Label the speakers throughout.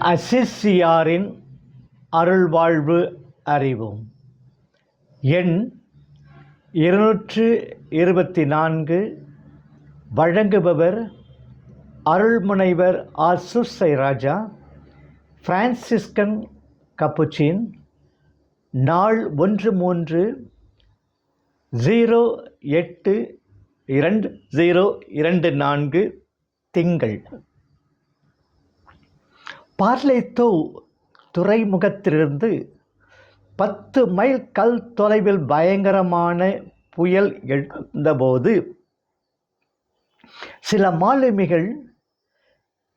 Speaker 1: அசிசியாரின் அருள்வாழ்வு அறிவோம். எண் இருநூற்று இருபத்தி நான்கு வழங்குபவர் அருள்முனைவர் ஆசுசை ராஜா பிரான்சிஸ்கன் கப்புச்சின் நாள் ஒன்று மூன்று ஜீரோ எட்டு இரண்டு ஜீரோ இரண்டு நான்கு திங்கள். பார்லேத்தோ துறைமுகத்திலிருந்து பத்து மைல் கல் தொலைவில் பயங்கரமான புயல் எழுந்தபோது சில மாலுமிகள்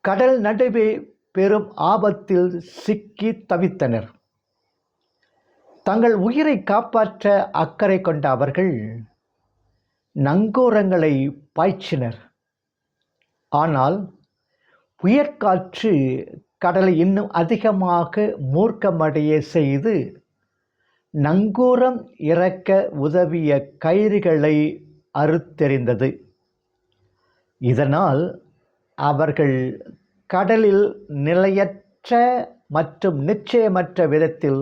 Speaker 1: கடல் நடுவே பெரும் ஆபத்தில் சிக்கி தவித்தனர். தங்கள் உயிரை காப்பாற்ற அக்கறை கொண்ட அவர்கள் நங்கூரங்களை பாய்ச்சினர். ஆனால் உயர்காற்று கடலை இன்னும் அதிகமாக மூர்க்கமடைய செய்து நங்கூரம் இறக்க உதவிய கயிறுகளை அறுத்தெறிந்தது. இதனால் அவர்கள் கடலில் நிலையற்ற மற்றும் நிச்சயமற்ற விதத்தில்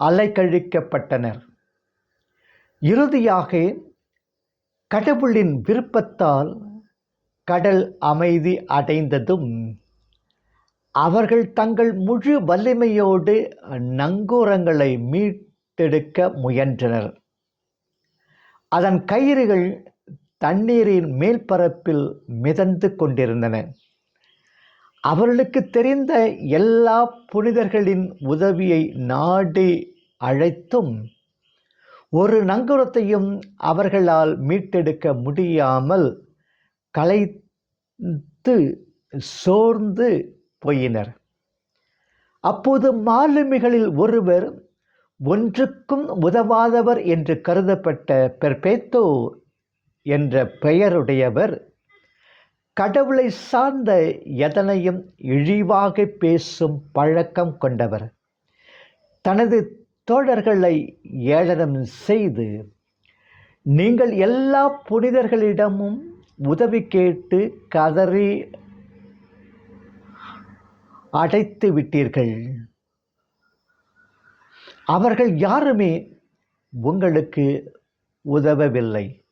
Speaker 1: அலைக்கழிக்கப்பட்டனர். இறுதியாக கடவுளின் விருப்பத்தால் கடல் அமைதி அடைந்ததும் அவர்கள் தங்கள் முழு வலிமையோடு நங்கூரங்களை மீட்டெடுக்க முயன்றனர். அதன் கயிறுகள் தண்ணீரின் மேல்பரப்பில் மிதந்து கொண்டிருந்தன. அவர்களுக்கு தெரிந்த எல்லா புனிதர்களின் உதவியை நாடி அழைத்தும் ஒரு நங்கூரத்தையும் அவர்களால் மீட்டெடுக்க முடியாமல் களைத்து சோர்ந்து போயினர். அப்போது மாலுமிகளில் ஒருவர் ஒன்றுக்கும் உதவாதவர் என்று கருதப்பட்ட பெர்பேத்தோ என்ற பெயருடையவர் கடவுளை சார்ந்த எதனையும் இழிவாக பேசும் பழக்கம் கொண்டவர். தனது தோழர்களை ஏளனம் செய்து நீங்கள் எல்லா புனிதர்களிடமும் உதவி கேட்டு கதறி அடைத்து விட்டீர்கள். அவர்கள் யாருமே உங்களுக்கு உதவவில்லை.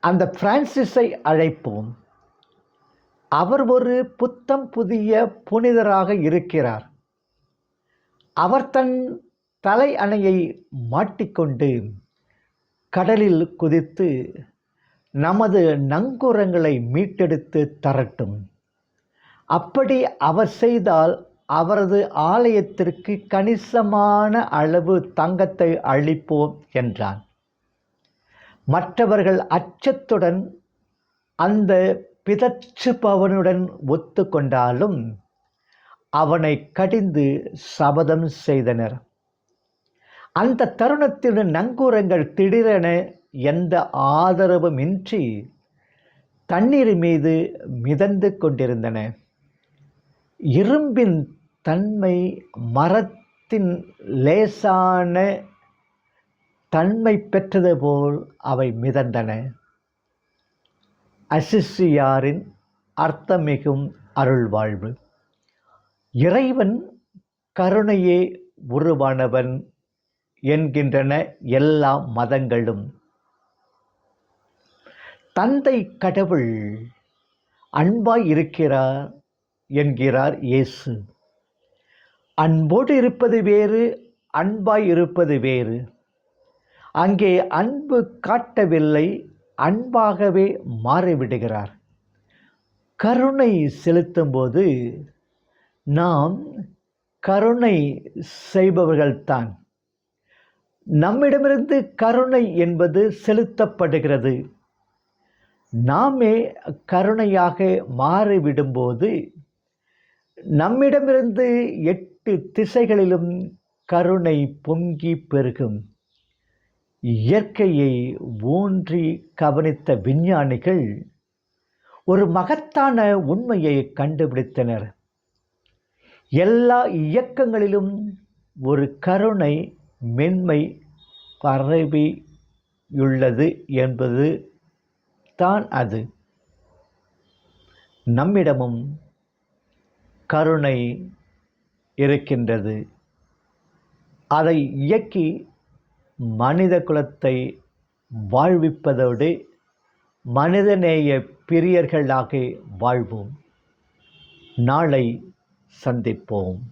Speaker 1: அந்த பிரான்சிஸை அழைப்போம். அவர் ஒரு புத்தம் புதிய புனிதராக இருக்கிறார். அவர் தன் தலை அணையை மாட்டிக்கொண்டு கடலில் குதித்து நமது நங்கூரங்களை மீட்டெடுத்து தரட்டும். அப்படி அவர் செய்தால் அவரது ஆலயத்திற்கு கணிசமான அளவு தங்கத்தை அளிப்போம் என்றான். மற்றவர்கள் அச்சத்துடன் அந்த பிதற்றுபவனுடன் ஒத்துக்கொண்டாலும் அவனை கடிந்து சபதம் செய்தனர். அந்த தருணத்தில் நங்கூரங்கள் திடீரென எந்த ஆதரவுமின்றி தண்ணீர் மீது மிதந்து கொண்டிருந்தன. இரும்பின் தன்மை மரத்தின் லேசான தன்மை பெற்றது போல் அவை மிதந்தன. அசிசியாரின் அர்த்தமிகும் அருள்வாழ்வு. இறைவன் கருணையே உருவானவன் என்கின்றன எல்லா மதங்களும். தந்தை கடவுள் அன்பாய் இருக்கிறார். என்கிறார் இயேசு. அன்போடு இருப்பது வேறு அன்பாய் இருப்பது வேறு. அங்கே அன்பு காட்டவில்லை அன்பாகவே மாறிவிடுகிறார். கருணை செலுத்தும்போது நாம் கருணை செய்பவர்கள்தான். நம்மிடமிருந்து கருணை என்பது செலுத்தப்படுகிறது. நாமே கருணையாக மாறிவிடும்போது நம்மிடமிருந்து எட்டு திசைகளிலும் கருணை பொங்கி பெருகும். இயற்கையை ஊன்றி கவனித்த விஞ்ஞானிகள் ஒரு மகத்தான உண்மையை கண்டுபிடித்தனர். எல்லா இயக்கங்களிலும் ஒரு கருணை மென்மை பரவியுள்ளது என்பது தான் அது. நம்மிடமும் கருணை இருக்கின்றது. அதை இயக்கி மனித குலத்தை வாழ்விப்பதோடு மனிதநேய பிரியர்களாக வாழ்வோம். நாளை சந்திப்போம்.